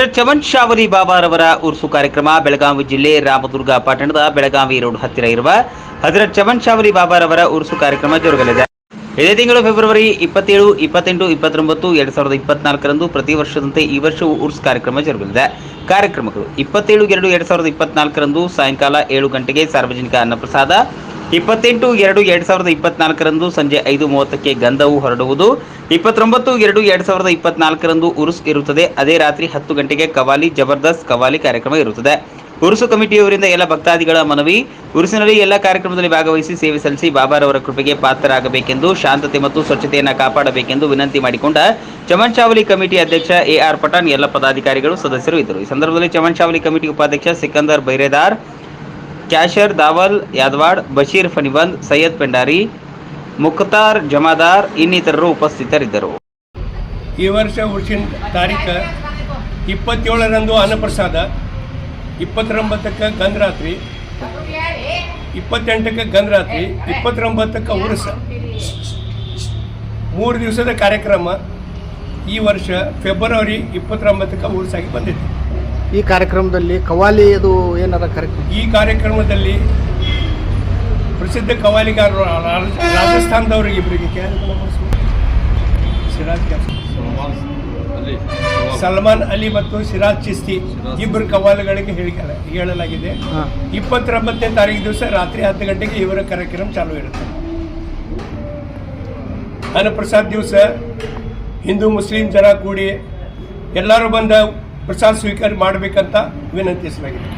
ಹಜರತ್ ಚಮನ್ ಶಾವರಿ ಬಾಬಾರವರ ಉರ್ಸು ಕಾರ್ಯಕ್ರಮ ಬೆಳಗಾವಿ ಜಿಲ್ಲೆ ರಾಮದುರ್ಗ ಪಟ್ಟಣದ ಬೆಳಗಾವಿ ರೋಡ್ ಹತ್ತಿರ ಇರುವ ಹಜರತ್ ಚಮನ್ ಶಾವರಿ ಬಾಬಾರವರ ಉರ್ಸು ಕಾರ್ಯಕ್ರಮ ಜರುಗಲಿದೆ. ಇದೇ ತಿಂಗಳು ಫೆಬ್ರವರಿ ಇಪ್ಪತ್ತೇಳು, ಇಪ್ಪತ್ತೆಂಟು, ಇಪ್ಪತ್ತೊಂಬತ್ತು, ಎರಡ್ ಸಾವಿರದ ಇಪ್ಪತ್ನಾಲ್ಕರಂದು ಪ್ರತಿ ವರ್ಷದಂತೆ ಈ ವರ್ಷವೂ ಉರ್ಸ್ ಕಾರ್ಯಕ್ರಮ ಜರುಗಲಿದೆ. ಕಾರ್ಯಕ್ರಮಗಳು ಇಪ್ಪತ್ತೇಳು, ಎರಡು, ಎರಡ್ ಸಾವಿರದ ಇಪ್ಪತ್ನಾಲ್ಕರಂದು ಸಾಯಂಕಾಲ ಏಳು ಗಂಟೆಗೆ ಸಾರ್ವಜನಿಕ ಅನ್ನಪ್ರಸಾದ ಇಪ್ಪತ್ತೆಂಟು, ಎರಡು, ಎರಡ್ ಸಾವಿರದ ಇಪ್ಪತ್ನಾಲ್ಕರಂದು ಸಂಜೆ ಐದು ಮೂವತ್ತಕ್ಕೆ ಗಂಧವು ಹೊರಡುವುದು. ಇಪ್ಪತ್ತೊಂಬತ್ತು, ಎರಡು, ಎರಡ್ ಸಾವಿರದ ಇಪ್ಪತ್ನಾಲ್ಕರಂದು ಉರುಸ್ ಇರುತ್ತದೆ. ಅದೇ ರಾತ್ರಿ ಹತ್ತು ಗಂಟೆಗೆ ಕವಾಲಿ, ಜಬರ್ದಸ್ತ್ ಕವಾಲಿ ಕಾರ್ಯಕ್ರಮ ಇರುತ್ತದೆ. ಉರುಸು ಕಮಿಟಿಯವರಿಂದ ಎಲ್ಲ ಭಕ್ತಾದಿಗಳ ಮನವಿ. ಉರುಸಿನಲ್ಲಿ ಎಲ್ಲ ಕಾರ್ಯಕ್ರಮದಲ್ಲಿ ಭಾಗವಹಿಸಿ ಸೇವೆ ಸಲ್ಲಿಸಿ ಬಾಬಾರವರ ಕೃಪೆಗೆ ಪಾತ್ರರಾಗಬೇಕೆಂದು, ಶಾಂತತೆ ಮತ್ತು ಸ್ವಚ್ಛತೆಯನ್ನು ಕಾಪಾಡಬೇಕೆಂದು ವಿನಂತಿ ಮಾಡಿಕೊಂಡ ಚಮನ್ ಚಾವಲಿ ಕಮಿಟಿ ಅಧ್ಯಕ್ಷ ಎ ಆರ್ ಪಠಾಣ್, ಎಲ್ಲ ಪದಾಧಿಕಾರಿಗಳು, ಸದಸ್ಯರು ಇದ್ದರು. ಈ ಸಂದರ್ಭದಲ್ಲಿ ಚಮನ್ ಚಾವಲಿ ಕಮಿಟಿ ಉಪಾಧ್ಯಕ್ಷ ಸಿಕಂದರ್ ಬೈರೇದಾರ್ ಕ್ಯಾಶರ್, ದಾವಲ್, ಯಾದವಾಡ್, ಬಶೀರ್ ಫನಿಬಂದ್ ಸೈಯದ್ ಪೆಂಡಾರಿ, ಮುಖ್ತಾರ್ ಜಮಾದಾರ್ ಇನ್ನಿತರರು ಉಪಸ್ಥಿತರಿದ್ದರು. ಈ ವರ್ಷ ಉರ್ಸಿನ ತಾರೀಕು ಇಪ್ಪತ್ತೇಳರಂದು ಅನ್ನಪ್ರಸಾದ, ಇಪ್ಪತ್ತೊಂಬತ್ತಕ್ಕೆ ಗಂಧರಾತ್ರಿ, ಇಪ್ಪತ್ತೆಂಟಕ್ಕೆ ಗಂಧರಾತ್ರಿ, ಇಪ್ಪತ್ತೊಂಬತ್ತಕ್ಕೆ ಉರುಸ. ಮೂರು ದಿವಸದ ಕಾರ್ಯಕ್ರಮ ಈ ವರ್ಷ ಫೆಬ್ರವರಿ ಇಪ್ಪತ್ತೊಂಬತ್ತಕ್ಕೆ ಉರುಸಾಗಿ ಬಂದಿದೆ. ಈ ಕಾರ್ಯಕ್ರಮದಲ್ಲಿ ಕವಾಲಿ ಅದು ಏನಾರ ಕಾರ್ಯಕ್ರಮ? ಈ ಕಾರ್ಯಕ್ರಮದಲ್ಲಿ ಪ್ರಸಿದ್ಧ ಕವಾಲಿಗಾರರು ರಾಜಸ್ಥಾನದವರಿಗೆ ಇಬ್ಬರಿಗೆ ಸಲ್ಮಾನ್ ಅಲಿ. ಮತ್ತು ಸಿರಾಜ್ ಚಿಸ್ತಿ ಇಬ್ಬರು ಕವಾಲುಗಳಿಗೆ ಹೇಳಿ ಹೇಳಲಾಗಿದೆ. ಇಪ್ಪತ್ತೊಂಬತ್ತನೇ ತಾರೀಕು ದಿವಸ ರಾತ್ರಿ ಹತ್ತು ಗಂಟೆಗೆ ಇವರ ಕಾರ್ಯಕ್ರಮ ಚಾಲೂ ಇರುತ್ತೆ. ಅನ್ನಪ್ರಸಾದ್ ದಿವಸ ಹಿಂದೂ ಮುಸ್ಲಿಂ ಜನ ಕೂಡಿ ಎಲ್ಲರೂ ಬಂದ ಪ್ರಸಾದ ಸ್ವೀಕಾರ ಮಾಡಬೇಕಂತ ವಿನಂತಿಸಲಾಗಿದೆ.